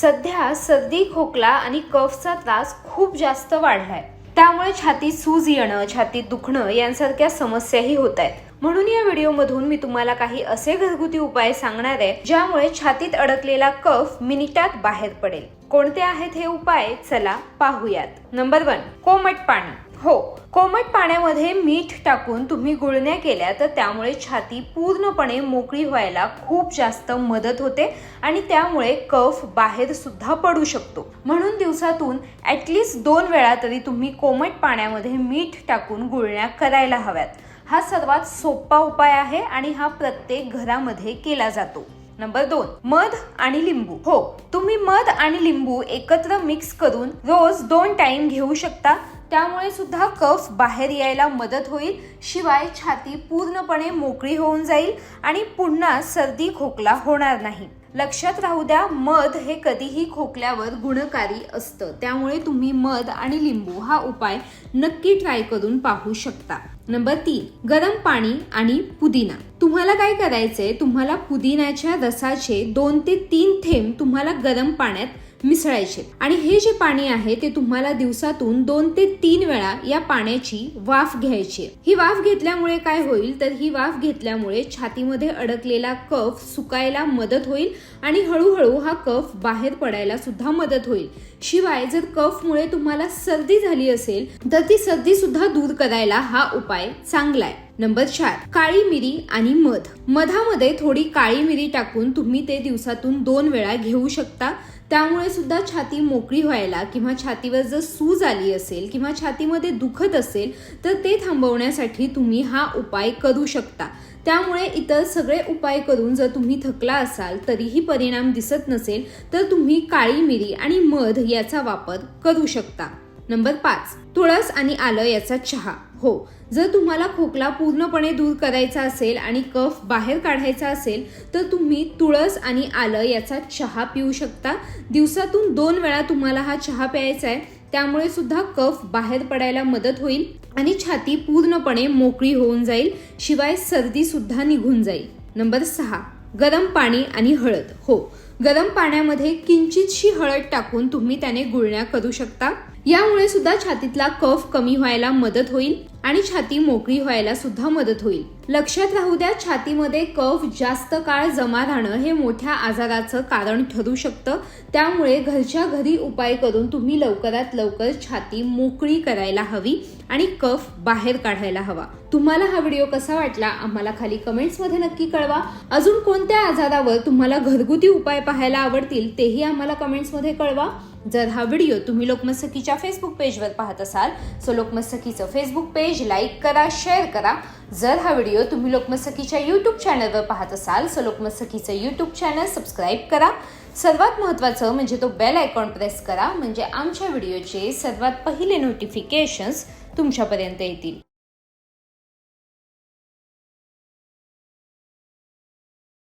सध्या सर्दी खोकला आणि कफचा त्रास खूप जास्त वाढलाय. त्यामुळे छातीत सूज येणं छातीत दुखणं यांसारख्या समस्याही होत आहेत. म्हणून या व्हिडिओमधून मी तुम्हाला काही असे घरगुती उपाय सांगणार आहे ज्यामुळे छातीत अडकलेला कफ मिनिटात बाहेर पडेल. कोणते आहेत हे उपाय? चला पाहूयात. नंबर वन कोमट पाणी हो कोमट पाण्यामध्ये मीठ टाकून तुम्ही गुळण्या केल्या तर त्यामुळे छाती पूर्णपणे मोकळी व्हायला खूप जास्त मदत होते आणि त्यामुळे कफ बाहेर सुद्धा पडू शकतो. म्हणून दिवसातून ऍटलिस्ट दोन वेळा तरी तुम्ही कोमट पाण्यामध्ये मीठ टाकून गुळण्या करायला हव्यात. हा सर्वात सोपा उपाय आहे आणि हा प्रत्येक घरामध्ये केला जातो. नंबर दोन मध आणि लिंबू. हो तुम्ही मध आणि लिंबू एकत्र मिक्स करून रोज दोन टाइम घेऊ शकता. त्यामुळे सुद्धा कफ बाहेर यायला मदत होईल शिवाय छाती पूर्णपणे मोकळी होऊन जाईल आणि पुन्हा सर्दी खोकला होणार नाही. लक्षात राहू द्या मध हे कधीही खोकल्यावर गुणकारी असतं. त्यामुळे तुम्ही मध आणि लिंबू हा उपाय नक्की ट्राय करून पाहू शकता. नंबर तीन गरम पाणी आणि पुदिना. तुम्हाला काय करायचंय? तुम्हाला पुदिन्याच्या रसाचे दोन ते तीन थेंब तुम्हाला गरम पाण्यात मिसळायचे. आणि हे जे पाणी आहे ते तुम्हाला दिवसातून दोन ते तीन वेळा या पाण्याची वाफ घ्यायची ही वाफ घेतल्यामुळे काय होईल? तर ही वाफ घेतल्यामुळे छातीमध्ये अडकलेला कफ सुकायला मदत होईल आणि हळूहळू हा कफ बाहेर पडायला सुद्धा मदत होईल. शिवाय जर कफमुळे तुम्हाला सर्दी झाली असेल तर ती सर्दी सुद्धा दूर करायला हा उपाय चांगला आहे. नंबर चार काळी मिरी आणि मध. मधामध्ये थोडी काळी मिरी टाकून तुम्ही ते दिवसातून दोन वेळा घेऊ शकता. त्यामुळे सुद्धा छाती मोकळी व्हायला किंवा छातीवर जर सूज आली असेल किंवा छातीमध्ये दुखत असेल तर ते थांबवण्यासाठी तुम्ही हा उपाय करू शकता. त्यामुळे इतर सगळे उपाय करून जर तुम्ही थकला असाल तरीही परिणाम दिसत नसेल तर तुम्ही काळी मिरी आणि मध याचा वापर करू शकता. नंबर पाच तुळस आणि आलं याचा चहा. हो जर तुम्हाला खोकला पूर्णपणे दूर करायचा असेल आणि कफ बाहेर काढायचा असेल तर तुम्ही तुळस आणि आलं याचा चहा पिऊ शकता. दिवसातून दोन वेळा तुम्हाला हा चहा प्यायचा आहे. त्यामुळे सुद्धा कफ बाहेर पडायला मदत होईल आणि छाती पूर्णपणे मोकळी होऊन जाईल. शिवाय सर्दी सुद्धा निघून जाईल. नंबर सहा गरम पाणी आणि हळद. हो गरम पाण्यामध्ये किंचितशी हळद टाकून तुम्ही त्याने गुळण्या करू शकता. यामुळे सुद्धा छातीतला कफ कमी व्हायला मदत होईल आणि छाती मोकळी व्हायला सुद्धा मदत होईल. लक्षात राहू द्या छातीमध्ये कफ जास्त काळ जमा राहणं हे मोठ्या आजाराचं कारण ठरू शकतं. त्यामुळे घरच्या घरी उपाय करून तुम्ही लवकरात लवकर छाती मोकळी करायला हवी आणि कफ बाहेर काढायला हवा. तुम्हाला हा व्हिडिओ कसा वाटला आम्हाला खाली कमेंट्समध्ये नक्की कळवा. अजून कोणत्या आजारावर तुम्हाला घरगुती उपाय पाहायला आवडतील तेही आम्हाला कमेंट्समध्ये कळवा. जर हा व्हिडिओ तुम्ही लोकमत सखीच्या फेसबुक पेजवर पाहत असाल so Lokmat Facebook page like करा शेअर करा. जर हा व्हिडिओ तुम्ही लोकमतसकीच्या यूट्यूब चॅनलवर पाहत असाल so Lokmat YouTube channel subscribe करा. सर्वात महत्त्वाचं म्हणजे तो बेल आयकॉन प्रेस करा म्हणजे आमच्या व्हिडिओचे सर्वात पहिले नोटिफिकेशन्स तुमच्यापर्यंत येतील.